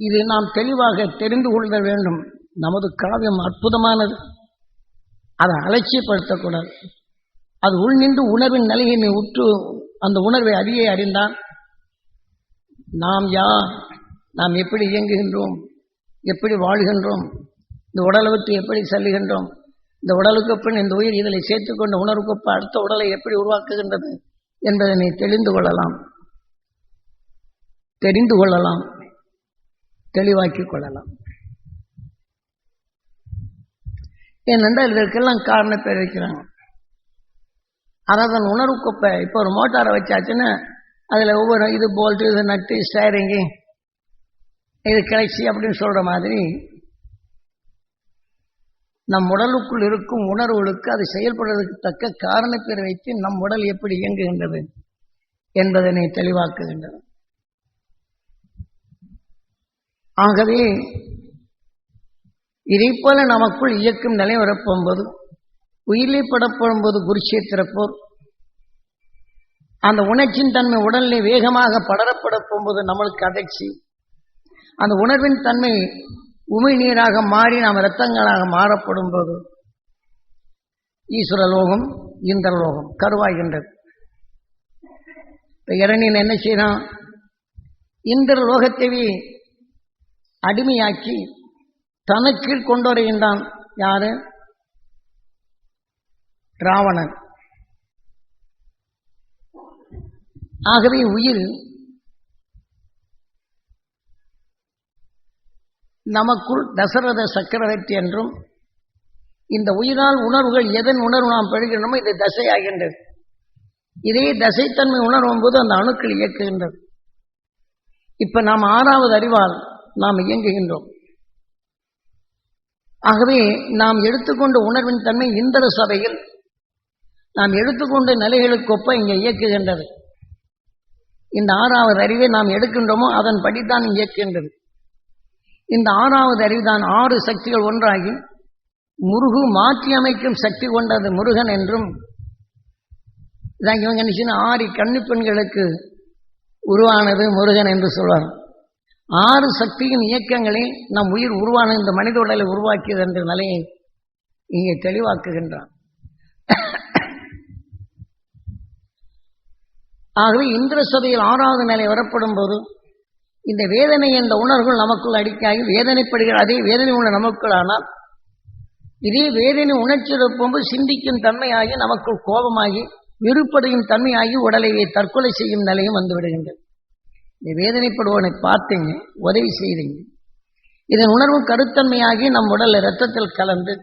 இது நாம் தெளிவாக தெரிந்து கொள்ள வேண்டும். நமது காவியம் அற்புதமானது. அதை அலட்சியப்படுத்தக்கூடாது. அது உள் நின்று உணர்வின் நிலையை நீ உற்று அந்த உணர்வை அறிய அறிந்தான் நாம் யார்? நாம் எப்படி இயங்குகின்றோம்? எப்படி வாழ்கின்றோம்? இந்த உடலை விட்டு எப்படி செல்லுகின்றோம்? இந்த உடலுக்கு பின் இந்த உயிர் இதில் சேர்த்துக்கொண்ட உணர்வுக்கு அடுத்த உடலை எப்படி உருவாக்குகின்றது என்பதை நீ தெரிந்து கொள்ளலாம். தெரிந்து கொள்ளலாம். தெளிவாக்கிக் கொள்ளலாம். ஏனென்றால் இதற்கெல்லாம் காரண பேர் வைக்கிறாங்க. அதாவது உணர்வு குப்பை இப்போ ஒரு மோட்டாரை வச்சாச்சுன்னா அதில் ஒவ்வொரு இது போல்ட்டு இது நட்டு ஸ்டேரிங்கு இது கிளச்சி அப்படின்னு சொல்கிற மாதிரி நம் உடலுக்குள் இருக்கும் உணர்வுகளுக்கு அது செயல்படுறதுக்கு தக்க காரணப்பேர் வைத்து நம் உடல் எப்படி இயங்குகின்றது என்பதனை தெளிவாக்குகின்றது. ஆகவே இதை போல நமக்குள் இயக்கும் நிலை வரப்போகும்போது உயிரிலே படப்படும்போது குருஷேத்திர போர் அந்த உணர்ச்சியின் தன்மை உடலில் வேகமாக படரப்பட போகும்போது நம்மளுக்கு அதிர்ச்சி அந்த உணர்வின் தன்மை உமி நீராக மாறி நாம் இரத்தங்களாக மாறப்படும் போது ஈஸ்வர லோகம் இந்திர லோகம் கருவாகின்றது இப்போ இரணீன் என்ன செய்யறான் இந்திர லோகத்தையே அடிமையாக்கி தனக்கீழ் கொண்டு வருகின்றான் யாரு? ராவணன். ஆகவே உயிர் நமக்குள் தசரத சக்கரவர்த்தி என்றும் இந்த உயிரால் உணர்வுகள் எதன் உணர்வு நாம் பெறுகின்றோமோ இது தசையாகின்றது. இதே தசைத்தன்மை உணரும் போது அந்த அணுக்கள் இயக்குகின்றது. இப்ப நாம் ஆறாவது அறிவால் நாம் இயங்குகின்றோம். ஆகவே நாம் எடுத்துக்கொண்ட உணர்வின் தன்மை இந்திர சபையில் நாம் எடுத்துக்கொண்ட நிலைகளுக்கொப்ப இங்கே இயக்குகின்றது. இந்த ஆறாவது அறிவை நாம் எடுக்கின்றோமோ அதன் படித்தான் இயக்குகின்றது. இந்த ஆறாவது அறிவுதான் ஆறு சக்திகள் ஒன்றாகி முருகு மாற்றி அமைக்கும் சக்தி கொண்டது முருகன் என்றும் இதாக இவங்க நினைச்சுன்னா ஆறு கன்னி பெண்களுக்கு உருவானது முருகன் என்று சொல்வார் ஆறு சக்தியின் இயக்கங்களை நம் உயிர் உருவான இந்த மனித உடலை உருவாக்கியது என்ற நிலையை இங்கே தெளிவாக்குகின்றான். ஆகவே இந்திர சபையில் ஆறாவது நிலை வரப்படும் போது இந்த வேதனை என்ற உணர்வுகள் நமக்குள் அடிக்காகி வேதனைப்படுகிற அதே வேதனை உள்ள நமக்குள் ஆனால் இதே வேதனை உணர்ச்சி போகும்போது சிந்திக்கும் தன்மையாகி நமக்குள் கோபமாகி விருப்படையும் தன்மையாகி உடலை தற்கொலை செய்யும் நிலையும் வந்துவிடுகின்றது நீ இந்த வேதனைப்படுவனை பார்த்தீங்க உதவி செய்தீங்க இதன் உணர்வு கருத்தன்மையாகி நம் உடல் இரத்தத்தில் கலந்து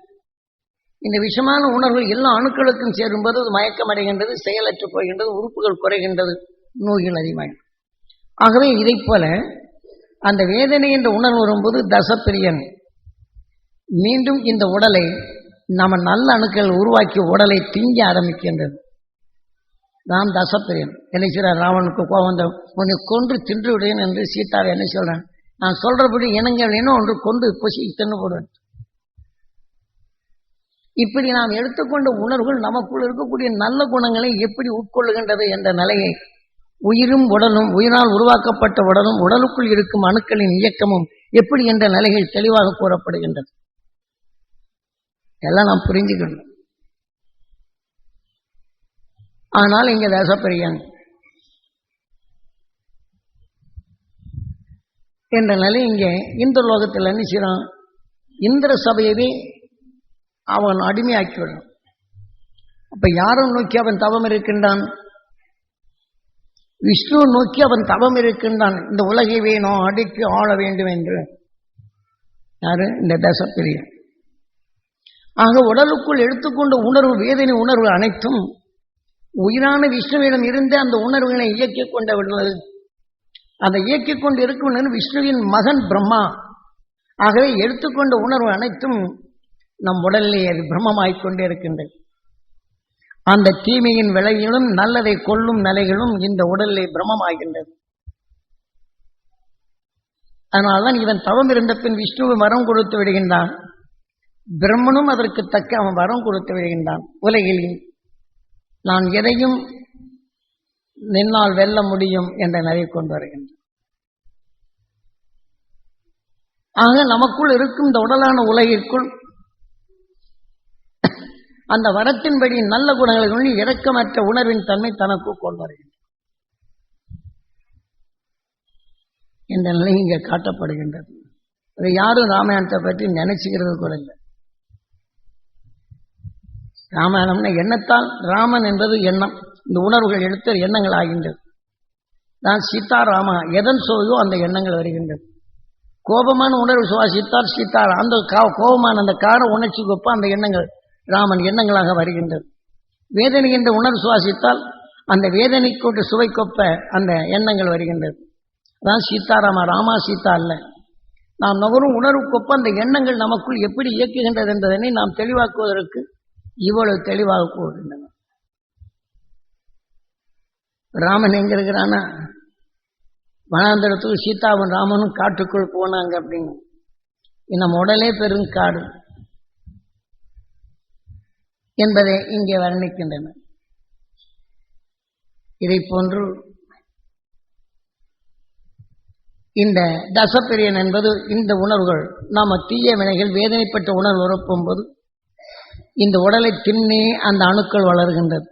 இந்த விஷமான உணர்வு எல்லா அணுக்களுக்கும் சேரும்போது அது மயக்கம் அடைகின்றது செயலற்று போகின்றது உறுப்புகள் குறைகின்றது நோய்கள் அதிகமாக ஆகவே இதை போல அந்த வேதனை என்ற உணர்வு வரும்போது தசப்பிரியன் மீண்டும் இந்த உடலை நம்ம நல்ல அணுக்கள் உருவாக்கி உடலை திங்க ஆரம்பிக்கின்றது. நான் தசப்பிரியன் என்ன செய்கிறார் ராவனுக்கு கோபம் வந்த உன்னை கொன்று தின்று விடுவேன் என்று சீதாவை என்ன சொல்றேன் நான் சொல்றபடி இனங்கள் இன்னும் ஒன்று கொண்டு பொசி தின்னு போடுவேன். இப்படி நாம் எடுத்துக்கொண்ட உணர்வுகள் நமக்குள் இருக்கக்கூடிய நல்ல குணங்களை எப்படி உட்கொள்ளுகின்றது என்ற நிலையை உயிரும் உடலும் உயிரால் உருவாக்கப்பட்ட உடலும் உடலுக்குள் இருக்கும் அணுக்களின் இயக்கமும் எப்படி என்ற நிலைகள் தெளிவாக கூறப்படுகின்றது. எல்லாம் நாம் புரிஞ்சுக்கணும். ஆனால் இங்க தசப்பிரியன் என்ற நிலை இங்கே இந்த லோகத்தில் என்ன செய்யறான் இந்திர சபையவே அவன் அடிமையாக்கிவிடும். அப்ப யாரும் நோக்கி அவன் தவம் இருக்கின்றான்? விஷ்ணு நோக்கி அவன் தவம் இருக்கின்றான். இந்த உலகை வேணும் அடிக்கு ஆள வேண்டும் என்று. யாரு? இந்த தேசப்பிரியன் ஆக உடலுக்குள் எடுத்துக்கொண்ட உணர்வு வேதனை உணர்வு அனைத்தும் உயிரான விஷ்ணுவிடம் இருந்து அந்த உணர்வுகளை இயக்கிக் கொண்டு விடுவது. அதை இயக்கிக் கொண்டு இருக்கும் விஷ்ணுவின் மகன் பிரம்மா. ஆகவே எடுத்துக்கொண்ட உணர்வு அனைத்தும் நம் உடலிலே அது பிரம்மமாய்க் கொண்டே இருக்கின்றது. அந்த தீமையின் விலையிலும் நல்லதை கொள்ளும் நிலைகளும் இந்த உடலிலே பிரம்மமாகின்றது. அதனால்தான் இவன் தவம் இருந்த பின் விஷ்ணுவை வரம் கொடுத்து விடுகின்றான். பிரம்மனும் அதற்கு தக்க அவன் வரம் கொடுத்து விடுகின்றான். உலகில் நான் எதையும் நின்னால் வெல்ல முடியும் என்ற நிலை கொண்டு வருகின்றான். ஆக நமக்குள் இருக்கும் இந்த உடலான உலகிற்குள் அந்த வரத்தின்படி நல்ல குணங்களை கொண்டு இரக்கமற்ற உணர்வின் தன்மை தனக்கு கொண்டு வருகின்றது என்ற நிலை இங்கே காட்டப்படுகின்றது. அதை யாரும் ராமாயணத்தை பற்றி நினைச்சுக்கிறது கூட இல்லை. ராமாயணம்னா எண்ணத்தால் ராமன் என்பது எண்ணம். இந்த உணர்வுகள் எடுத்த எண்ணங்கள் ஆகின்றது. நான் சீதாராமா எதன் சோயோ அந்த எண்ணங்கள் வருகின்றது. கோபமான உணர்வு சுவாசித்தார் சீதா அந்த கா- கோபமான அந்த கார உணர்ச்சி கொப்ப அந்த எண்ணங்கள் ராமன் எண்ணங்களாக வருகின்றது. வேதனை என்ற உணர்வு சுவாசித்தால் அந்த வேதனை கூட்டு சுவை கொப்ப அந்த எண்ணங்கள் வருகின்றது. அதான் சீதாராமா ராமா சீதா அல்ல. நாம் நகரும் உணர்வு கொப்ப அந்த எண்ணங்கள் நமக்குள் எப்படி இயக்குகின்றது என்பதனை நாம் தெளிவாக்குவதற்கு இவ்வளவு தெளிவாக கூறுகின்றன. ராமன் எங்க இருக்கிறானா வனாந்தரத்துக்கு சீதாவும் ராமனும் காட்டுக்குள் போனாங்க அப்படின்னு. நம்ம உடலே பெரும் காடு என்பதை இங்கே வர்ணிக்கின்றன. இதை போன்று இந்த தசப்பிரியன் என்பது இந்த உணர்வுகள் நாம தீய வினைகள் வேதனைப்பட்ட உணர்வு உறப்பும்போது இந்த உடலை தின்னே அந்த அணுக்கள் வளர்கின்றது.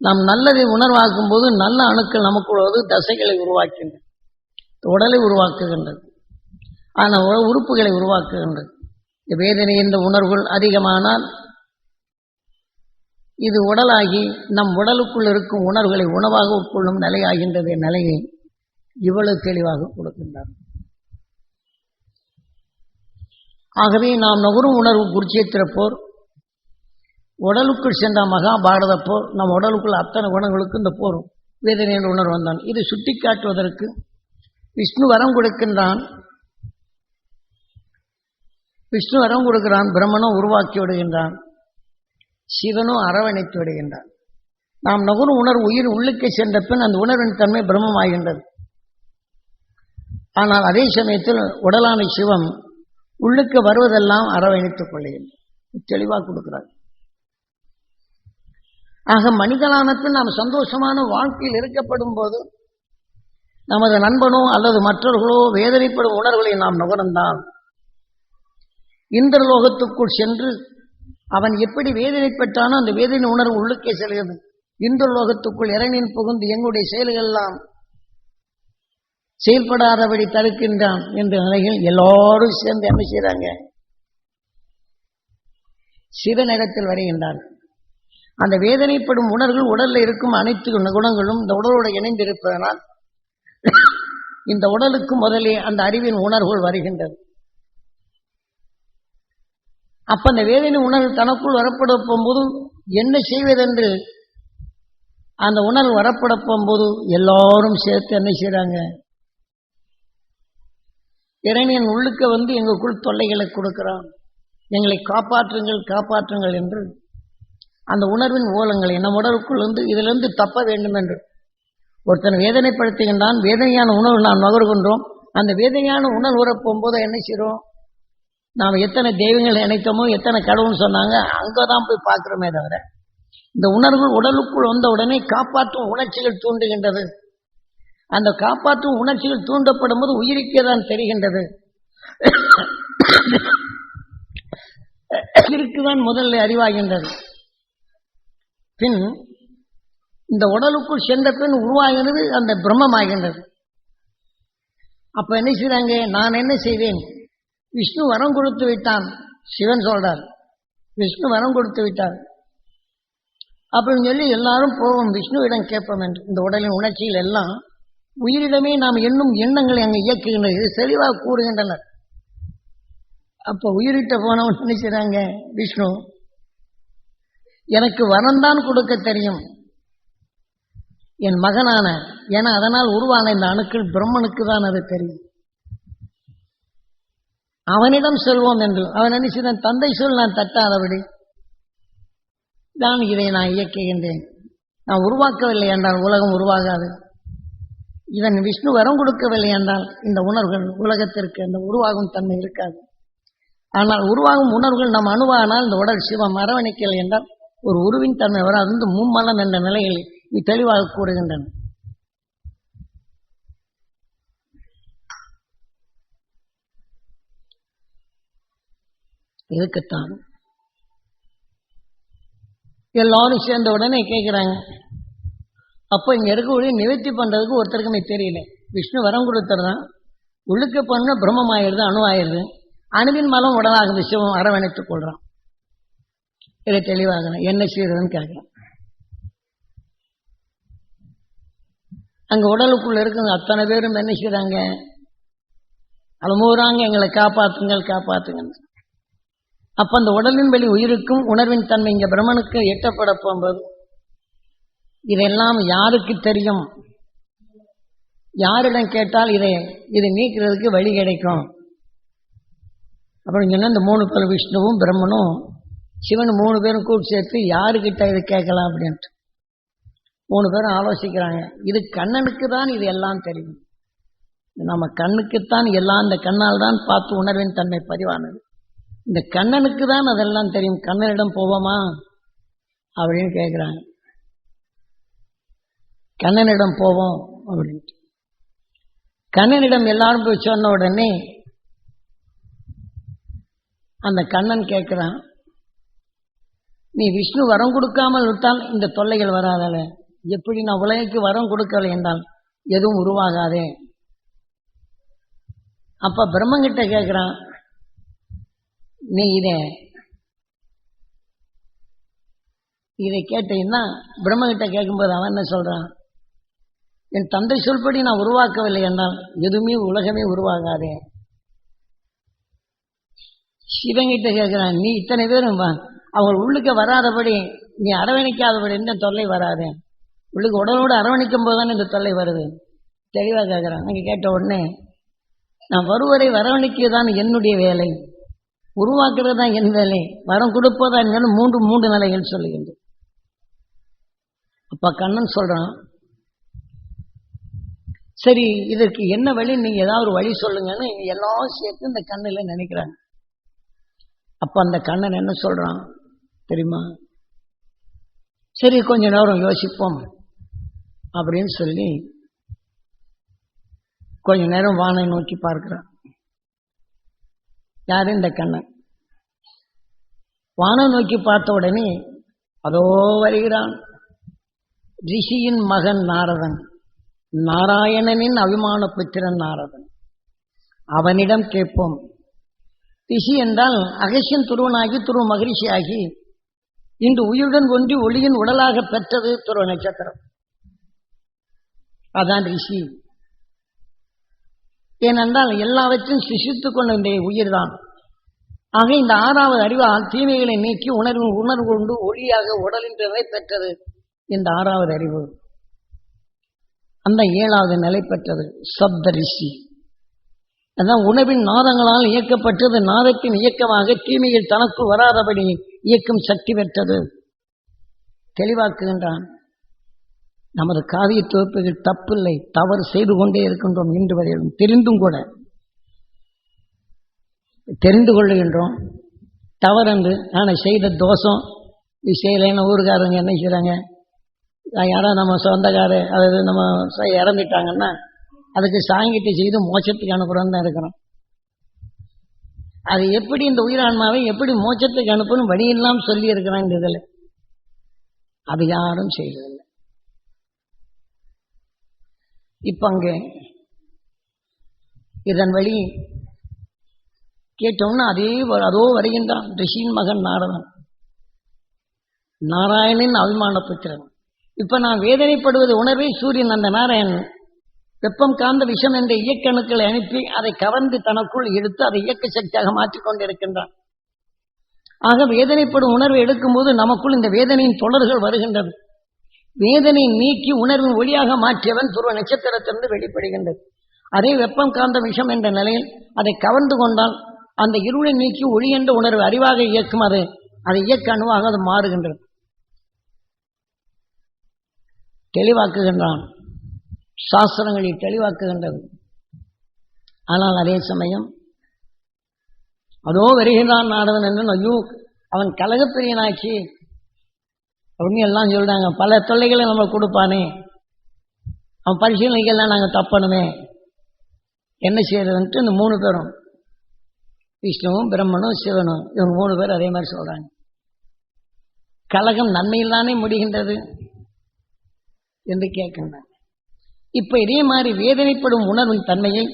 நாம் நல்லதை உணர்வாக்கும் போது நல்ல அணுக்கள் நமக்குள் வந்து தசைகளை உருவாக்கின்றது உடலை உருவாக்குகின்றது. ஆனால் உறுப்புகளை உருவாக்குகின்றது. இந்த வேதனை என்ற உணர்வுகள் அதிகமானால் இது உடலாகி நம் உடலுக்குள் இருக்கும் உணர்வுகளை உணவாக உட்கொள்ளும் நிலையாகின்றது நிலையை இவ்வளவு தெளிவாக கொடுக்கின்றார். ஆகவே நாம் நுகரும் உணர்வு குருச்சேத்திர போர் உடலுக்குள் சென்ற மகாபாரத போர் நம் உடலுக்குள் அத்தனை குணங்களுக்கு இந்த போர் வேதனை என்ற உணர்வு வந்தான். இது சுட்டிக்காட்டுவதற்கு விஷ்ணு வரம் கொடுக்கின்றான். விஷ்ணு வரம் கொடுக்கிறான் பிரம்மனும் உருவாக்கி விடுகின்றான் சிவனும் அரவணைத்து விடுகின்றான். நாம் நுகரும் உணர்வு உயிர் உள்ளுக்கு சென்ற பின் அந்த உணர்வின் தன்மை பிரம்மமாகின்றது. ஆனால் அதே சமயத்தில் உடலான சிவம் உள்ளுக்கு வருவதெல்லாம் அரவணைத்துக் கொள்ளுகின்றது தெளிவாக கொடுக்கிறார். ஆக மனிதனான பின் நாம் சந்தோஷமான வாழ்க்கையில் இருக்கப்படும் போது நமது நண்பனோ அல்லது மற்றவர்களோ வேதனைப்படும் உணர்வுகளை நாம் நுகர்ந்தான் இந்திரலோகத்துக்குள் சென்று அவன் எப்படி வேதனைப்பட்டானோ அந்த வேதனை உணர்வு உள்ளுக்கே செல்கிறது. இந்திரலோகத்துக்குள் இறைவனின் புகுந்து எங்களுடைய செயல்கள் எல்லாம் செயல்படாதபடி தடுக்கின்றான் என்ற நிலையில் எல்லாரும் சேர்ந்து என்ன செய்றாங்க? சிவனிடத்தில் வருகின்றான் அந்த வேதனைப்படும் உணர்வுகள் உடல்ல இருக்கும் அனைத்து குணங்களும் இந்த உடலோடு இணைந்திருப்பதனால் இந்த உடலுக்கு முதலே அந்த அறிவின் உணர்வுகள் வருகின்றது அப்ப அந்த வேதனை உணர்வு தனக்குள் வரப்பட போகும்போது என்ன செய்வதென்று அந்த உணர்வு வரப்பட போகும்போது எல்லாரும் சேர்த்து என்ன செய்யறாங்க இறைவன் உள்ளுக்க வந்து எங்களுக்குள் தொல்லைகளை கொடுக்கிறான். எங்களை காப்பாற்றுங்கள் காப்பாற்றுங்கள் என்று அந்த உணர்வின் ஓலங்கள் நம் உடலுக்குள் வந்து இதிலிருந்து தப்ப வேண்டும் என்று ஒருத்தன் வேதனைப்படுத்துகின்றான் வேதனையான உணர்வு நாம் நுகர்கின்றோம். அந்த வேதனையான உணர்வு உற போகும்போது என்ன செய்கிறோம் நாம் எத்தனை தெய்வங்கள் நினைத்தோமோ எத்தனை கடவுள்னு சொன்னாங்க அங்கே தான் போய் பார்க்குறோமே தவிர இந்த உணர்வு உடலுக்குள் வந்த உடனே காப்பாற்றும் உணர்ச்சிகள் தூண்டுகின்றது. அந்த காப்பாற்றும் உணர்ச்சிகள் தூண்டப்படும் போது உயிருக்கே தான் தெரிகின்றது. இருக்குதான் முதல்ல அறிவாகின்றது. பின் இந்த உடலுக்குள் சென்ற பின் உருவாகிறது அந்த பிரம்மமாகின்றது. அப்ப என்ன செய்றாங்க? நான் என்ன செய்வேன்? விஷ்ணு வரம் கொடுத்து விட்டான் சிவன் சொல்றார். விஷ்ணு வரம் கொடுத்து விட்டார். அப்படின்னு சொல்லி எல்லாரும் போவோம் விஷ்ணுவிடம் கேட்போம் என்று. இந்த உடலின் உணர்ச்சிகள் எல்லாம் உயிரிடமே நாம் எண்ணும் எண்ணங்களை அங்கே இயக்குகின்றன. இது தெளிவாக கூறுகின்றனர். அப்போ உயிரிட்ட போனவன் நினைக்கிறாங்க விஷ்ணு எனக்கு வரம்தான் கொடுக்க தெரியும். என் மகனான ஏன்னா அதனால் உருவான இந்த அணுக்கள் பிரம்மனுக்கு தான் அது தெரியும். அவனிடம் செல்வோம் என்று அவன் நினைச்சுதான் தந்தை சொல் நான் தட்டாதபடி தான் இதை நான் இயக்குகின்றேன். நான் உருவாக்கவில்லை என்றால் உலகம் உருவாகாது. இதன் விஷ்ணு வரம் கொடுக்கவில்லை என்றால் இந்த உணர்வுகள் உலகத்திற்கு அந்த உருவாகும் தன்மை இருக்காது. ஆனால் உருவாகும் உணர்வுகள் நம் அணுவானால் இந்த உடல் சிவம் அரவணைக்கல் என்றால் ஒரு உருவின் தன்மை வர அது வந்து மும்மலம் என்ற நிலையில் இது தெளிவாக கூறுகின்றன. இதுக்குத்தான் எல்லாரும் சேர்ந்த உடனே கேட்குறாங்க. அப்போ இங்கே இருக்கக்கூடிய நிவர்த்தி பண்ணுறதுக்கு ஒருத்தருக்குமே தெரியல. விஷ்ணு வரம் கொடுத்துறதான் உள்ளுக்க பண்ண பிரம்மமாயிருது அணுவாயிருது அணுவின் மலம் உடலாக விஷயம் அரவணைத்துக் கொள்றான். இதை தெளிவாகணும் என்ன செய்யறதுன்னு கேட்கணும் அங்க உடலுக்குள்ள இருக்கிற அத்தனை பேரும் என்ன செய்யறாங்க அலமூறாங்க எங்களை காப்பாத்துங்கள் காப்பாத்துங்க அப்ப அந்த உடலின் வெளி உயிருக்கும் உணர்வின் தன்மை இங்க பிரம்மனுக்கு எட்டப்பட போகும்போது இதெல்லாம் யாருக்கு தெரியும்? யாரிடம் கேட்டால் இதை இதை நீக்கிறதுக்கு வழி கிடைக்கும். அப்படின்னு சொன்னா இந்த மூணு பேர் விஷ்ணுவும் பிரம்மனும் சிவன் மூணு பேரும் கூட்டு சேர்த்து யாருக்கிட்ட இதை கேட்கலாம் அப்படின்ட்டு. மூணு பேரும் ஆலோசிக்கிறாங்க. இது கண்ணனுக்கு தான் இது எல்லாம் தெரியும். நம்ம கண்ணுக்குத்தான் எல்லாம் இந்த கண்ணால் தான் பார்த்து உணர்வின் தன்மை பதிவானது. இந்த கண்ணனுக்கு தான் அதெல்லாம் தெரியும். கண்ணனிடம் போவோமா? அப்படின்னு கேட்குறாங்க. கண்ணனிடம் போவோம் அப்படின்ட்டு. கண்ணனிடம் எல்லாரும் போய் சொன்ன உடனே அந்த கண்ணன் கேட்குறான். நீ விஷ்ணு வரம் கொடுக்காமல் விட்டால் இந்த தொல்லைகள் வராதல எப்படி நான் உலகைக்கு வரம் கொடுக்கவில்லை என்றால் எதுவும் உருவாகாதே. அப்ப பிரம்மங்கிட்ட கேட்கிறான் நீ இத இதை கேட்டீங்கன்னா பிரம்மகிட்ட கேட்கும்போது அவன் என்ன சொல்றான் என் தந்தை சொல்படி நான் உருவாக்கவில்லை என்றால் எதுவுமே உலகமே உருவாகாதே. சிவங்கிட்ட கேட்கிறான் நீ இத்தனை பேரும் வா அவங்க உள்ளுக்கு வராதபடி நீ அரவணைக்காதபடி இந்த தொல்லை வராது. உள்ளுக்கு உடலோடு அரவணைக்கும் போது தானே இந்த தொல்லை வருது. தெளிவாக கேட்குறான் நீங்க கேட்ட உடனே நான் வருவரை வரவணைக்க தான் என்னுடைய வேலை. உருவாக்குறது தான் என் வேலை. வரம் கொடுப்பதா இருந்தாலும் மூன்று மூன்று நிலைகள் சொல்லுகின்றேன் அப்பா கண்ணன் சொல்கிறான் சரி இதற்கு என்ன வழி நீங்கள் ஏதாவது ஒரு வழி சொல்லுங்கன்னு எல்லாம் சேர்த்து இந்த கண்ணில் நினைக்கிறாங்க. அப்போ அந்த கண்ணன் என்ன சொல்கிறான் தெரியுமா? சரி கொஞ்ச நேரம் யோசிப்போம் அப்படின்னு சொல்லி கொஞ்ச நேரம் வானை நோக்கி பார்க்கிறான். யாரு இந்த கண்ணன்? வானம் நோக்கி பார்த்த உடனே அதோ வருகிறான். ரிஷியின் மகன் நாரதன் நாராயணனின் அபிமான புத்திரன் நாரதன். அவனிடம் கேட்போம் ரிஷி என்றால் அகசியன் துருவனாகி துருவ மகிழ்ச்சியாகி இன்று உயிருடன் ஒன்றி ஒளியின் உடலாக பெற்றது துருவ நட்சத்திரம். அதான் ரிஷி. ஏனென்றால் எல்லாவற்றையும் சிசித்துக் கொண்ட இந்த உயிர்தான். ஆக இந்த ஆறாவது அறிவால் தீமைகளை நீக்கி உணர்வு உணர்வு கொண்டு ஒளியாக உடலின் நிலை பெற்றது இந்த ஆறாவது அறிவு. அந்த ஏழாவது நிலை பெற்றது சப்த ரிஷி. அதான் உணவின் நாதங்களால் இயக்கப்பட்டது நாதத்தின் இயக்கமாக தீமையில் தனக்கு வராதபடி இயக்கும் சக்தி பெற்றது. தெளிவாக்குகின்றான். நமது காவிய தொகுப்புகள் தப்பில்லை. தவறு செய்து கொண்டே இருக்கின்றோம். இன்று வரையிலும் தெரிந்தும் கூட தெரிந்து கொள்ளுகின்றோம். என்று நான் செய்த தோஷம். நீ செய்யலைன்னு ஊருக்காரங்க என்ன செய்கிறாங்க யாராவது நம்ம சொந்தக்கார அதாவது நம்ம இறந்துட்டாங்கன்னா அதுக்கு சாங்கிட்டு செய்து மோசத்துக்கு அனுப்புறோம் தான் இருக்கிறோம். அது எப்படி இந்த உயிரான்மாவை எப்படி மோட்சத்துக்கு அனுப்பணும்? வழியெல்லாம் சொல்லி இருக்கிறான் இந்த இதில். அது யாரும் செய்ததில்லை. இப்ப அங்கே இதன் வழி கேட்டோம்னா அதே வ- அதோ வருகின்றான். ரிஷியின் மகன் நாரதன். நாராயணன் அபிமான புத்திரன். இப்ப நான் வேதனைப்படுவது உணர்வே சூரியன் அந்த நாராயணன். வெப்பம் காந்த விஷம் என்ற இயக்கணுக்களை அனுப்பி அதை கவர்ந்து தனக்குள் எடுத்து அதை இயக்க சக்தியாக மாற்றிக் கொண்டிருக்கின்றான். ஆக வேதனைப்படும் உணர்வை எடுக்கும்போது நமக்குள் இந்த வேதனையின் தொடர்கள் வருகின்றது. வேதனை நீக்கி உணர்வின் ஒளியாக மாற்றியவன் துருவ நட்சத்திரத்திலிருந்து வெளிப்படுகின்றது. அதே வெப்பம் காந்த விஷம் என்ற நிலையில் அதை கவர்ந்து கொண்டால் அந்த இருளை நீக்கி ஒளி என்ற உணர்வு அறிவாக இயக்கும் அது. அதை இயக்க அணுவாக அது மாறுகின்றது. தெளிவாக்குகின்றான். சாஸ்திரங்களில் தெளிவாக்குகின்றது. ஆனால் அதே சமயம் அதோ வருகிறான் நாரதன் என்று ஐயோ அவன் கலகப்பிரியனாச்சு அப்படின்னு எல்லாம் சொல்றாங்க. பல தொல்லைகளை நம்ம கொடுப்பானே. அவன் பரிசீலனைகள்லாம் நாங்கள் தப்பணுமே. என்ன செய்யறதுன்ட்டு இந்த மூணு பேரும் விஷ்ணுவும் பிரம்மனும் சிவனும் இவங்க மூணு பேர் அதே மாதிரி சொல்றாங்க. கலகம் நன்மையில் தானே முடிகின்றது? என்று கேட்கின்றாங்க. இப்ப இதே மாதிரி வேதனைப்படும் உணர்வின் தன்மையை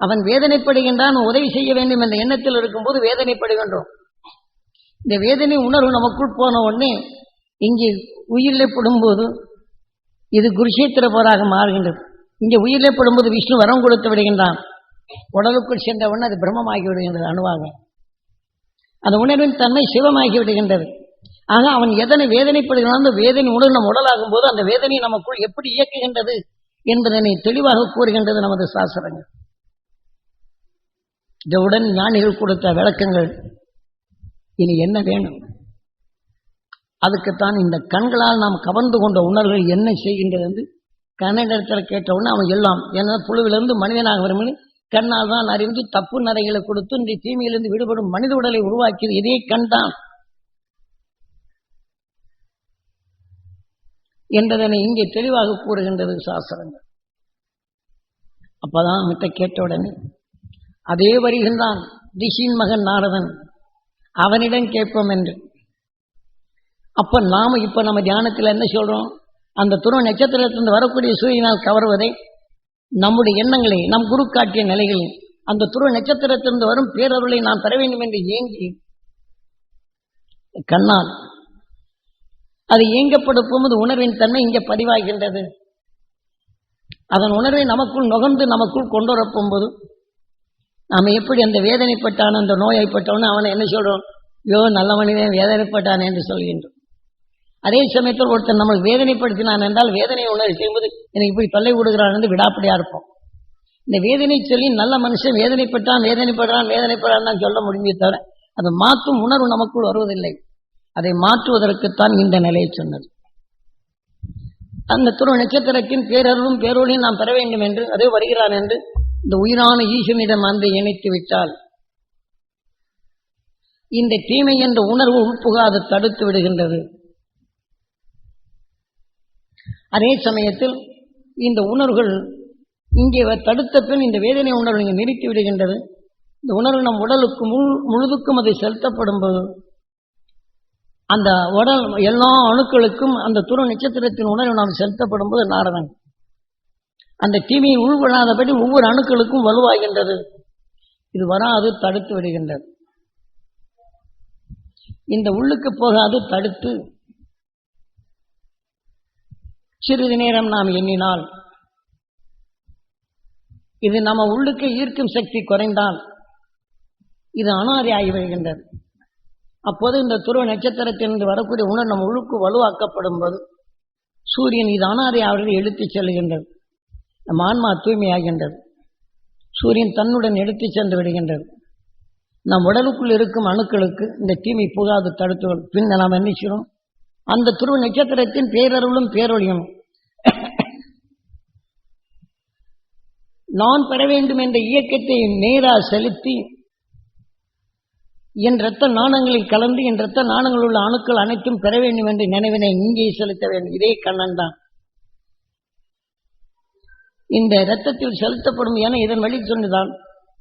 அவன் வேதனைப்படுகின்றான் உதவி செய்ய வேண்டும் என்ற எண்ணத்தில் இருக்கும்போது வேதனைப்படுகின்றோம் இந்த வேதனை உணர்வு நமக்குள் போன உடனே இங்கே உயிரிலே படும்போது இது குருஷேத்திர போராக மாறுகின்றது. இங்கே உயிரிலே படும்போது விஷ்ணு வரம் கொடுத்து விடுகின்றான். உடலுக்குள் சென்ற உடனே அது பிரம்மமாகி விடுகின்றது அணுவாக அந்த உணர்வின் தன்மை சிவமாகி விடுகின்றது. ஆக அவன் எதனை வேதனைப்படுகிறான் அந்த வேதனை உணர்வு நம் உடலாகும் போது அந்த வேதனை நமக்குள் எப்படி இயக்குகின்றது என்பதனை தெளிவாக கூறுகின்றது நமது சாஸ்திரங்கள். இதவுடன் ஞானிகள் கொடுத்த விளக்கங்கள் இனி என்ன வேணும்? அதுக்குத்தான் இந்த கண்களால் நாம் கவர்ந்து கொண்ட உணர்வுகள் என்ன செய்கின்றது என்று கண்ணிடத்தில் கேட்ட உடனே அவன் எல்லாம் ஏன்னா புழுவிலிருந்து மனிதனாக வரும்னு கண்ணால் தான் அறிந்து தப்பு நரைகளை கொடுத்து இந்த தீமையிலிருந்து விடுபடும் மனித உடலை உருவாக்கியது. இதே கண் தான் என்பதனை இங்கே தெளிவாக கூறுகின்றது சாஸ்திரங்கள். அப்பதான் அவன்கிட்ட கேட்ட உடனே அதே வருகின்றான் ரிஷின் மகன் நாரதன் அவனிடம் கேட்போம் என்று. அப்ப நாம இப்ப நம்ம தியானத்தில் என்ன சொல்றோம்? அந்த துருவ நட்சத்திரத்திலிருந்து வரக்கூடிய சூரியனால் கவர்வதை நம்முடைய எண்ணங்களை நம் குரு காட்டிய நிலைகளில் அந்த துருவ நட்சத்திரத்திலிருந்து வரும் பேரருளை நாம் பெற வேண்டும் என்று ஏங்கி கண்ணால் அது இயங்கப்படுத்தும் உணர்வின் தன்மை இங்கே பதிவாகின்றது. அதன் உணர்வை நமக்குள் நுகர்ந்து நமக்குள் கொண்டு வரப்போகும்போது நாம் எப்படி அந்த வேதனைப்பட்டான் அந்த நோய்ப்பட்டவனு அவனை என்ன சொல்கிறோம் யோ நல்ல மனிதன் வேதனைப்பட்டான் என்று சொல்கின்றோம். அதே சமயத்தில் ஒருத்தன் நம்மளுக்கு வேதனைப்படுத்தினான் என்றால் வேதனை உணர்வு செய்யும்போது எனக்கு இப்படி தொல்லை விடுகிறான் என்று விடாப்படியாக இருப்போம். இந்த வேதனை சொல்லி நல்ல மனுஷன் வேதனைப்பட்டான் வேதனைப்படுறான் வேதனைப்படுறான் தான் சொல்ல முடியுமே தவிர அது மாற்றும் உணர்வு நமக்குள் வருவதில்லை. அதை மாற்றுவதற்குத்தான் இந்த நிலையை சொன்னது. அந்த துரு நட்சத்திரத்தின் பேரருளும் பேரொழியும் நாம் பெற வேண்டும் என்று அதே வருகிறான் என்று இந்த உயிரான ஈசனிடம் அன்பை இணைத்து விட்டால் இந்த தீமை என்ற உணர்வு உட்புகாது தடுத்து விடுகின்றது. அதே சமயத்தில் இந்த உணர்வுகள் இங்கே தடுத்த பின் இந்த வேதனை உணர்வு இங்கே நிறுத்தி விடுகின்றது. இந்த உணர்வு நம் உடலுக்கு முழு முழுதுக்கும் அதை செலுத்தப்படும் போது அந்த உடல் எல்லா அணுக்களுக்கும் அந்த துரு நட்சத்திரத்தின் உணர்வு நாம் செலுத்தப்படும் போது நாரதன். அந்த தீமையை உள்கொள்ளாதபடி ஒவ்வொரு அணுக்களுக்கும் வலுவாகின்றது. இது வராது தடுத்து விடுகின்றது. இந்த உள்ளுக்கு போகாது தடுத்து. சிறிது நேரம் நாம் எண்ணினால் இது நம்ம உள்ளுக்கு ஈர்க்கும் சக்தி குறைந்தால் இது அனாதி ஆகி வருகின்றது. அப்போது இந்த துருவ நட்சத்திரத்திலிருந்து வரக்கூடிய உணர் நம் உள்ளுக்கு வலுவாக்கப்படும் போது சூரியன் இது அனாதை அவர்கள் எழுத்துச் செல்கின்றது. நம் ஆன்மா தூய்மையாகின்றது. சூரியன் தன்னுடன் எடுத்துச் சென்று விடுகின்றது. நம் உடலுக்குள் இருக்கும் அணுக்களுக்கு இந்த தீமை புகாது தடுத்து பின்ன நாம் என்ன செய்யணும்? அந்த துருவ நட்சத்திரத்தின் பேரருளும் பேரொழியும் நான் பெற வேண்டும் என்ற இயக்கத்தை நேரா செலுத்தி என் ரத்த நாணங்களில் கலந்து என் ரத்த நாணங்கள் உள்ள அணுக்கள் அனைத்தும் பெற வேண்டும் என்ற நினைவினை இங்கே செலுத்த வேண்டும். இதே கண்ணன் தான். இந்த இரத்தத்தில் செலுத்தப்படும் என இதன் வழி சொன்னதான்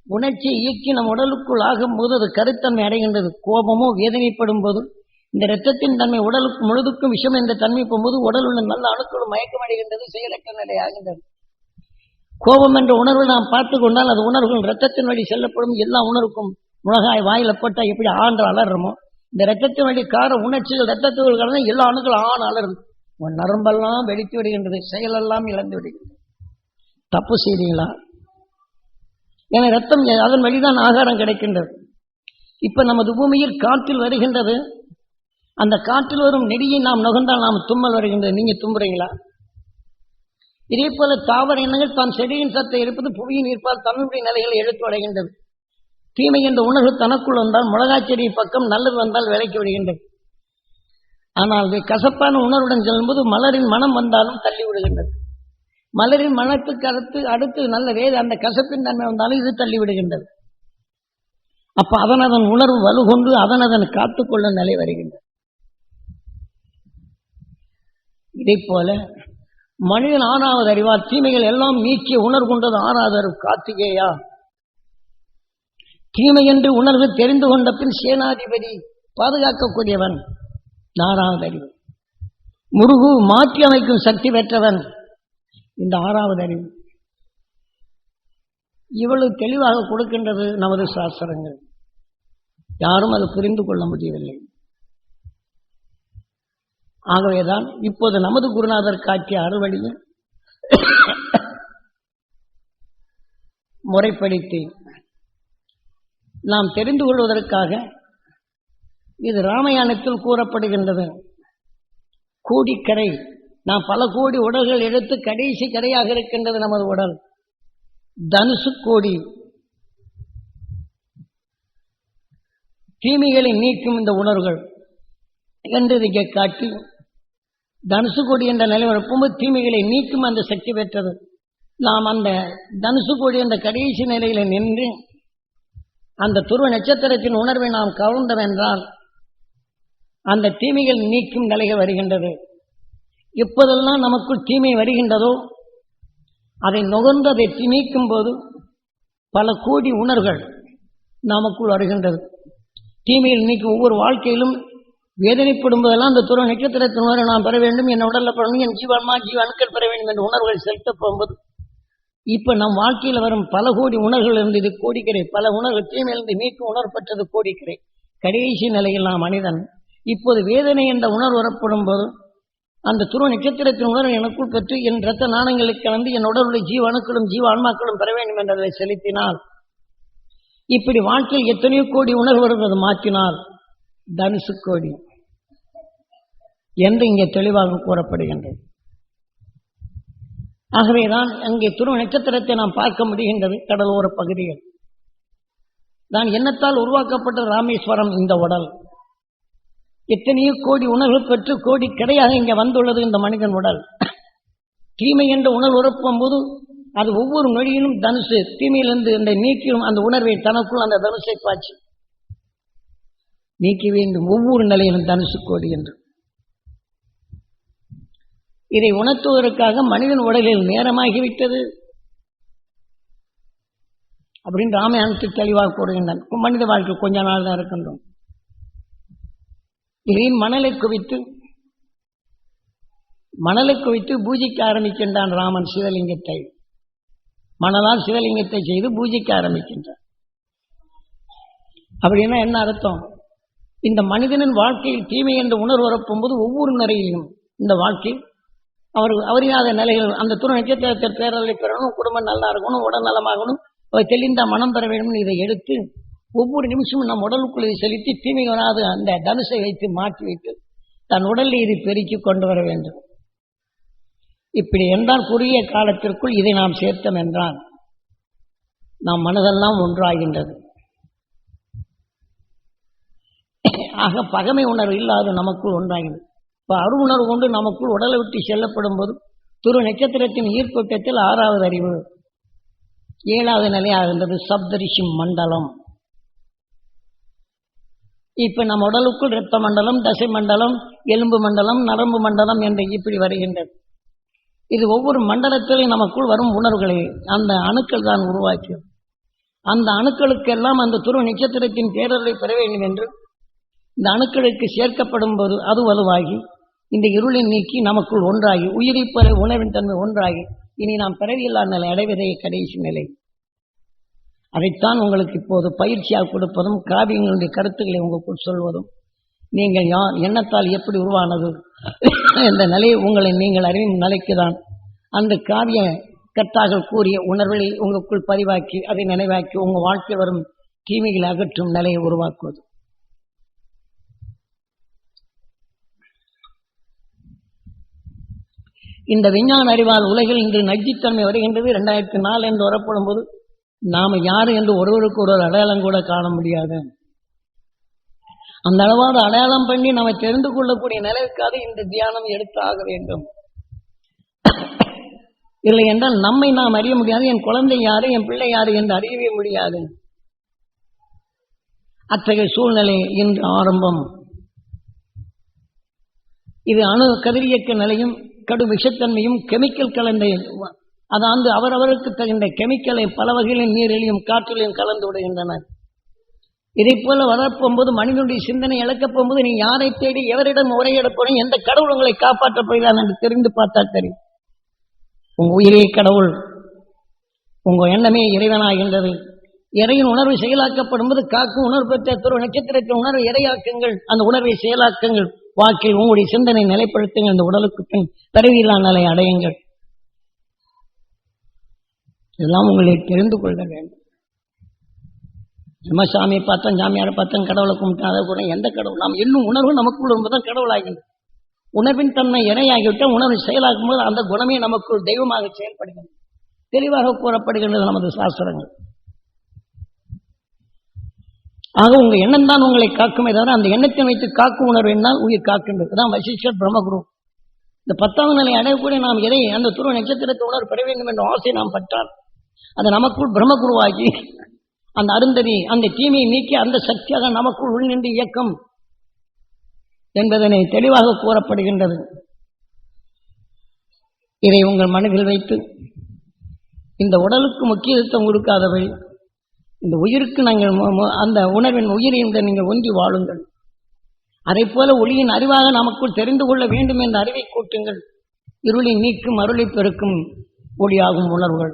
உணர்ச்சி இயக்கி நம் உடலுக்குள் ஆகும் போது அது கருத்தன்மை அடைகின்றது. கோபமோ வேதனைப்படும் போது இந்த இரத்தத்தின் தன்மை உடலுக்கு முழுதுக்கும் விஷம் என்ற தன்மை போகும்போது உடல் உள்ள நல்ல அணுக்களும் மயக்கம் அடைகின்றது. செயலற்ற நிலை ஆகின்றது. கோபம் என்ற உணர்வை நாம் பார்த்து கொண்டால் அது உணர்வுகள் இரத்தத்தின் வழி செல்லப்படும் எல்லா உணர்வுக்கும் முழகாய் வாயில போட்டா எப்படி ஆண்டு அலறமோ இந்த ரத்தத்தின் வழி கார உணர்ச்சிகள் ரத்தத்துகள் கலந்து எல்லா அணுக்களும் ஆண் அலறும் உன் நரம்பெல்லாம் வெடித்து விடுகின்றது செயலெல்லாம் இழந்து விடுகின்றது. தப்பு செய்தீங்களா? என ரத்தம் அதன் வழிதான் ஆகாரம் கிடைக்கின்றது. இப்ப நமது பூமியில் காற்றில் வருகின்றது. அந்த காற்றில் வரும் நெடியை நாம் நுகர்ந்தால் நாம் தும்மல் வருகின்றது. நீங்க தும்புறீங்களா? இதே போல தாவர இனங்கள் தான் செடியின் சத்தை இருப்பது புவியின் இருப்பால் தமிழ்மொழி நிலைகளை எடுத்து அடைகின்றது தீமை என்ற உணர்வு தனக்குள் வந்தால் மிளகாச்செடி பக்கம் நல்லது வந்தால் விலைக்கு விடுகின்றது. ஆனால் கசப்பான உணர்வுடன் செல்லும்போது மலரின் மனம் வந்தாலும் தள்ளி விடுகின்றது. மலரின் மனத்துக்கு அடுத்து அடுத்து நல்ல வேத அந்த கசப்பின் தன்மை வந்தாலும் இது தள்ளி விடுகின்றது. அப்ப அதன் அதன் உணர்வு வலுகொண்டு அதன் அதன் காத்துக்கொள்ளும் நிலை வருகின்றது. இதை போல மனிதன் ஆறாவது அறிவார் தீமைகள் எல்லாம் நீக்கிய உணர்வு கொண்டது ஆறாவது அறிவு தீமை என்று உணர்வு தெரிந்து கொண்ட பின் சேனாதிபதி பாதுகாக்கக்கூடியவன் ஆறாவது அறிவு. முருகு மாற்றி அமைக்கும் சக்தி பெற்றவன் இந்த ஆறாவது அறிவு. இவ்வளவு தெளிவாக கொடுக்கின்றது நமது சாஸ்திரங்கள். யாரும் அது புரிந்து கொள்ள முடியவில்லை. ஆகவேதான் இப்போது நமது குருநாதர் காட்டிய அறுவழியில் முறைப்படுத்தி நாம் தெரிந்து கொள்வதற்காக இது ராமாயணத்தில் கூறப்படுகின்றது. கோடிக்கரை. நாம் பல கோடி உடல்கள் எடுத்து கடைசி கரையாக இருக்கின்றது நமது உடல். தனுசு கோடி. தீமைகளை நீக்கும் இந்த உணர்வுகள். என்று இதை காட்டி தனுசு கோடி என்ற நிலை வரப்போது தீமைகளை நீக்கும் அந்த சக்தி பெற்றது. நாம் அந்த தனுசு கோடி என்ற கடைசி நிலையில நின்று அந்த துருவ நட்சத்திரத்தின் உணர்வை நாம் கவர்ந்தவென்றால் அந்த தீமைகள் நீக்கும் நிலைகள் வருகின்றது. எப்போதெல்லாம் நமக்குள் தீமை வருகின்றதோ அதை நுகர்ந்து அதை நீக்கும் போது பல கோடி உணர்வுகள் நமக்குள் வருகின்றது. தீமையில் நீக்கும் ஒவ்வொரு வாழ்க்கையிலும் வேதனைப்படும் போதெல்லாம் அந்த துறை நட்சத்திரத்தின் உணர்வை நாம் பெற வேண்டும். என் உடல்ல பெறணும் என் ஜி அணுக்கள் பெற வேண்டும் என்ற உணர்வுகள் செலுத்த போகும்போது இப்ப நம் வாழ்க்கையில் வரும் பல கோடி உணர்வுகள் இருந்தது கோடிக்கரை. பல உணர்வு தீமையிலிருந்து மீட்கும் உணர்வுப்பட்டது கோடிக்கரை. கடைசி நிலையில் நாம் மனிதன். இப்போது வேதனை என்ற உணர்வு வரப்படும் போது அந்த துருவ நட்சத்திரத்தின் உணர்வு எனக்குள் பெற்று என் ரத்த நாணங்களுக்கு கலந்து என் உடலுடைய ஜீவ அணுக்களும் ஜீவ ஆன்மாக்களும் பெற வேண்டும் என்றதை செலுத்தினால் இப்படி வாழ்க்கையில் எத்தனையோ கோடி உணர்வு வருவது மாற்றினால் தனுசு கோடி. என்று இங்கே தெளிவாக கூறப்படுகின்றது. ஆகவேதான் அங்கே துருவ நட்சத்திரத்தை நாம் பார்க்க முடிகின்றது கடலோர பகுதிகள் தான் எண்ணத்தால் உருவாக்கப்பட்ட ராமேஸ்வரம் இந்த உடல். எத்தனையோ கோடி உணர்வு பெற்று கோடி கிடையாக இங்கே வந்துள்ளது இந்த மனிதன் உடல். தீமை என்ற உணர்வு உறப்பும் போது அது ஒவ்வொரு மொழியிலும் தனுசு தீமையிலிருந்து இந்த நீக்கியும் அந்த உணர்வை தனக்குள் அந்த தனுசை பாய்ச்சி. நீக்க வேண்டும் ஒவ்வொரு நிலையிலும் தனுசு கோடி என்று. இதை உணர்த்துவதற்காக மனிதன் உடலில் நேரமாகிவிட்டது. அப்படின்னு ராமாயணத்தில் தெளிவாக கூறுகின்றான். மனித வாழ்க்கை கொஞ்ச நாள் தான் இருக்கின்றோம். இதை மணலை குவித்து மணலை குவித்து பூஜைக்க ஆரம்பிக்கின்றான் ராமன் சிவலிங்கத்தை. மணலால் சிவலிங்கத்தை செய்து பூஜைக்க ஆரம்பிக்கின்றான். அப்படின்னா என்ன அர்த்தம்? இந்த மனிதனின் வாழ்க்கையில் தீமை என்ற உணர்வு வரப்போகும்போது ஒவ்வொரு நிலையிலும் இந்த வாழ்க்கை அவர் அவரியாத நிலைகள் அந்த துணை நட்சத்திரத்தை பேரலை பெறணும் குடும்பம் நல்லா இருக்கணும் உடல் நலமாகணும் அவர் தெளிந்த மனம் பெற வேண்டும் இதை எடுத்து ஒவ்வொரு நிமிஷமும் நம் உடலுக்குள் இதை செலுத்தி தீமை வராது அந்த தனுசை வைத்து மாற்றி வைத்து தன் உடலில் இது பெருக்கி கொண்டு வர வேண்டும். இப்படி என்றால் குறுகிய காலத்திற்குள் இதை நாம் சேர்த்தோம் என்றால் நாம் மனதெல்லாம் ஒன்றாகின்றது. ஆக பகமை உணர்வு இல்லாத நமக்குள் ஒன்றாகிறது இப்போ அருவுணர்வு கொண்டு நமக்குள் உடலை விட்டு செல்லப்படும் போது துரு நட்சத்திரத்தின் ஈர்ப்பட்டத்தில் ஆறாவது அறிவு. ஏழாவது நிலையாகின்றது சப்தரிஷி மண்டலம். இப்போ நம் உடலுக்குள் இரத்த மண்டலம் தசை மண்டலம் எலும்பு மண்டலம் நரம்பு மண்டலம் என்று இப்படி வருகின்றது. இது ஒவ்வொரு மண்டலத்திலும் நமக்குள் வரும் உணர்வுகளை. அந்த அணுக்கள் தான் உருவாக்கியது. அந்த அணுக்களுக்கெல்லாம் அந்த துருவ நட்சத்திரத்தின் பேரலை பெற வேண்டும் என்று இந்த அணுக்களுக்கு சேர்க்கப்படும் போது அது வலுவாகி இந்த இருளை நீக்கி நமக்குள் ஒன்றாகி உயிரிப்பறை உணவின் தன்மை ஒன்றாகி இனி நாம் பிறவியில்லா நிலை அடைவதே கடைசி நிலை. அதைத்தான் உங்களுக்கு இப்போது பயிற்சியாக கொடுப்பதும் காவியங்களுடைய கருத்துக்களை உங்களுக்குள் சொல்வதும். நீங்கள் யார் எண்ணத்தால் எப்படி உருவானது இந்த நிலையை உங்களை நீங்கள் அறியும் நிலைக்கு தான் அந்த காவிய கர்த்தாக்கள் கூறிய உணர்வுகளை உங்களுக்குள் பதிவாக்கி அதை நினைவாக்கி உங்கள் வாழ்க்கை வரும் தீமைகளை அகற்றும் நிலையை உருவாக்குவது. இந்த விஞ்ஞான அறிவால் உலகில் இன்று நஞ்சித்தன்மை வருகின்றது. இரண்டாயிரத்தி நாலு என்று வரப்படும் போது நாம் யாரு என்று ஒருவருக்கு ஒரு அடையாளம் கூட காண முடியாது. அந்த அளவாக அடையாளம் பண்ணி நம்ம தெரிந்து கொள்ளக்கூடிய நிலைக்காக இந்த தியானம் எடுத்து ஆக வேண்டும். இல்லை என்றால் நம்மை நாம் அறிய முடியாது என் குழந்தை யாரு என் பிள்ளை யாரு என்று அறியவே முடியாது. அத்தகைய சூழ்நிலை இன்று ஆரம்பம். இது அணு கதிரியக்க நிலையும் கடும் விஷத்தன்மையும் கெமிக்கல் கலந்த அதாந்து அவரவருக்கு தகுந்த கெமிக்கலை பல வகையிலும் நீரிலையும் காற்றிலையும் கலந்து விடுகின்றனர் இதை போல வளர்ப்பும்போது மனிதனுடைய சிந்தனை இழக்கப் போகும்போது நீ யாரை தேடி எவரிடம் உரையிட போறீங்க எந்த கடவுள் உங்களை காப்பாற்றப் போகிறான் என்று தெரிந்து பார்த்தா தெரியும். உங்க உயிரே கடவுள். உங்க எண்ணமே இறைவனாகின்றது இறையின் உணர்வு செயலாக்கப்படும் போது காக்கும் உணர்வு பெற்ற துறை நட்சத்திரத்தின் உணர்வு இறையாக்குங்கள் அந்த உணர்வை செயலாக்குங்கள். வாக்கில் உங்களுடைய சிந்தனை நிலைப்படுத்துங்கள். அந்த உடலுக்கு பின் பிறவியில்லா நிலை அடையுங்கள். இதெல்லாம் உங்களை தெரிந்து கொள்ள வேண்டும். நம்ம சாமியை பார்த்தோம் சாமியாரை பார்த்தோம் கடவுளை கும்பிட்டோம் அதை கூட எந்த கடவுள்? நாம் இன்னும் உணர்வு நமக்குள் தான் கடவுளாகின்றது உணர்வின் தன்மை இறையாகிவிட்டால் உணர்வு செயலாக்கும் போது அந்த குணமே நமக்குள் தெய்வமாக செயல்படுகிறது. தெளிவாக கூறப்படுகின்றது நமது சாஸ்திரங்கள். ஆக உங்க எண்ணம் தான் உங்களை காக்குமே தவிர அந்த எண்ணத்தை வைத்து காக்கும் உணர்வு என்னால் உயிர் காக்கின்றது. தான் வசிஷ்டர் பிரம்மகுரு. இந்த பத்தாவது நிலை அடையக்கூடிய நாம் எதை அந்த துருவ நட்சத்திரத்தை உணர்வு பெற வேண்டும் என்ற ஆசை நாம் பற்றால் அது நமக்குள் பிரம்மகுருவாகி அந்த அருந்ததி அந்த தீமையை நீக்கி அந்த சக்தியாக நமக்குள் உள்நின்று இயக்கம் என்பதனை தெளிவாக கூறப்படுகின்றது. இதை உங்கள் மனதில் வைத்து இந்த உடலுக்கு முக்கியத்துவம் கொடுக்காதவை இந்த உயிருக்கு நாங்கள் அந்த உணர்வின் உயிரின் இந்த நீங்கள் ஒன்றி வாழுங்கள். அதை போல ஒளியின் அறிவாக நமக்குள் தெரிந்து கொள்ள வேண்டும் என்ற அறிவை கூட்டுங்கள். இருளை நீக்கும் அருளை பெருக்கும் ஒளியாகும் உணர்வுகள்.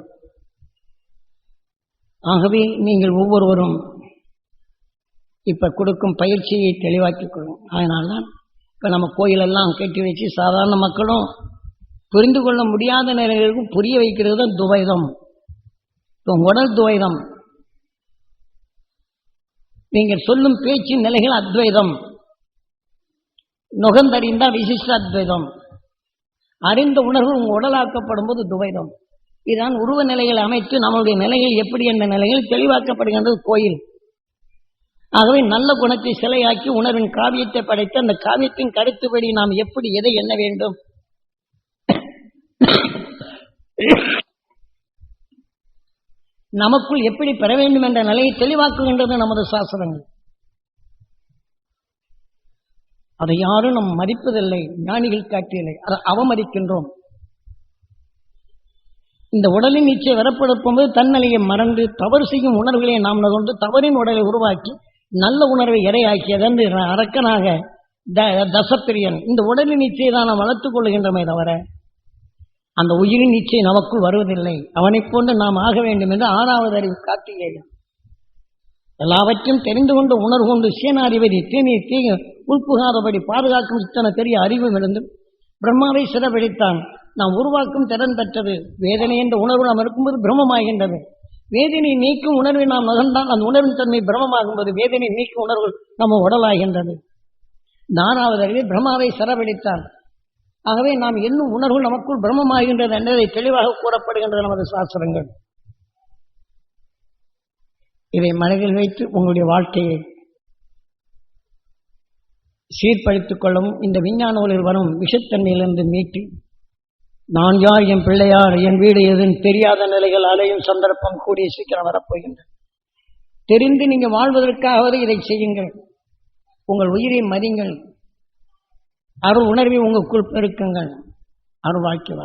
ஆகவே நீங்கள் ஒவ்வொருவரும் இப்ப கொடுக்கும் பயிற்சியை தெளிவாக்கிக் கொள்ளும் அதனால்தான் இப்ப நம்ம கோயிலெல்லாம் கட்டி வச்சு சாதாரண மக்களும் புரிந்து கொள்ள முடியாத நிலைகளுக்கும் புரிய வைக்கிறது தான் துவைதம். இப்போ உடல் துவைதம். நீங்கள் சொல்லும் பேச்சின் நிலைகள் அத்வைதம். நுகர்ந்தறிந்தா விசிஷ்ட அத்வைதம். அறிந்த உணர்வு உங்கள் உடலாக்கப்படும் போது துவைதம். இதுதான் உருவ நிலைகளை அமைத்து நம்மளுடைய நிலைகள் எப்படி என்ற நிலைகள் தெளிவாக்கப்படுகின்றது கோயில். ஆகவே நல்ல குணத்தை சிலையாக்கி உணர்வின் காவியத்தை படைத்து அந்த காவியத்தின் கருத்துப்படி நாம் எப்படி எதை எண்ண வேண்டும்? நமக்குள் எப்படி பெற வேண்டும் என்ற நிலையை தெளிவாக்குகின்றது நமது சாஸ்திரங்கள். அதை யாரும் நம் மதிப்பதில்லை ஞானிகள் காட்டியலை அதை அவமதிக்கின்றோம். இந்த உடலின் நீச்சை வரப்படும்போது தன்னிலையை மறந்து தவறு செய்யும் உணர்வுகளை நாம் கொண்டு தவறின் உடலை உருவாக்கி நல்ல உணர்வை இரையாக்கியது அரக்கனாக த- தசப்பிரியன். இந்த உடலின் நீச்சையை தான் நாம் வளர்த்துக் கொள்கின்றமே தவிர அந்த உயிரின் நிச்சயம் நமக்குள் வருவதில்லை. அவனை போன்று நாம் ஆக வேண்டும் என்று ஆறாவது அறிவு காட்டுகிறது எல்லாவற்றையும் தெரிந்து கொண்டு உணர்வு கொண்டு சேனாதிபதி தீநீர் தீ உள்புகாதபடி பாதுகாக்கும் சித்தன பெரிய அறிவும் இருந்து பிரம்மாவை சிறப்பிடித்தான் நாம் உருவாக்கும் திறன் பெற்றது வேதனை என்ற உணர்வு நாம் இருக்கும்போது பிரம்மமாகின்றது. வேதனை நீக்கும் உணர்வை நாம் நகர்ந்தால் அந்த உணர்வின் தன்மை பிரமமாகும்போது வேதனை நீக்கும் உணர்வு நம்ம உடலாகின்றது. நானாவது அறிவை பிரம்மாவை சிறப்பிடித்தான் ஆகவே நாம் என்னும் உணர்வு நமக்குள் பிரம்மமாகின்றது என்பதை தெளிவாக கூறப்படுகின்றது நமது சாஸ்திரங்கள். இதை மனதில் வைத்து உங்களுடைய வாழ்க்கையை சீர்படுத்திக் கொள்ளவும் இந்த விஞ்ஞான உலகில் வரும் விஷத்தன்மையிலிருந்து மீட்டி நான் யார் என் பிள்ளையார் என் வீடு எதுன்னு தெரியாத நிலைகள் அலையும் சந்தர்ப்பம் கூடிய சீக்கிரம் வரப்போகின்றது. தெரிந்து நீங்கள் வாழ்வதற்காகவது இதை செய்யுங்கள். உங்கள் உயிரை மதிங்கள் அருள் உணர்வை உங்களுக்குள் பெருக்குங்கள். அருள் வாழ்க்கை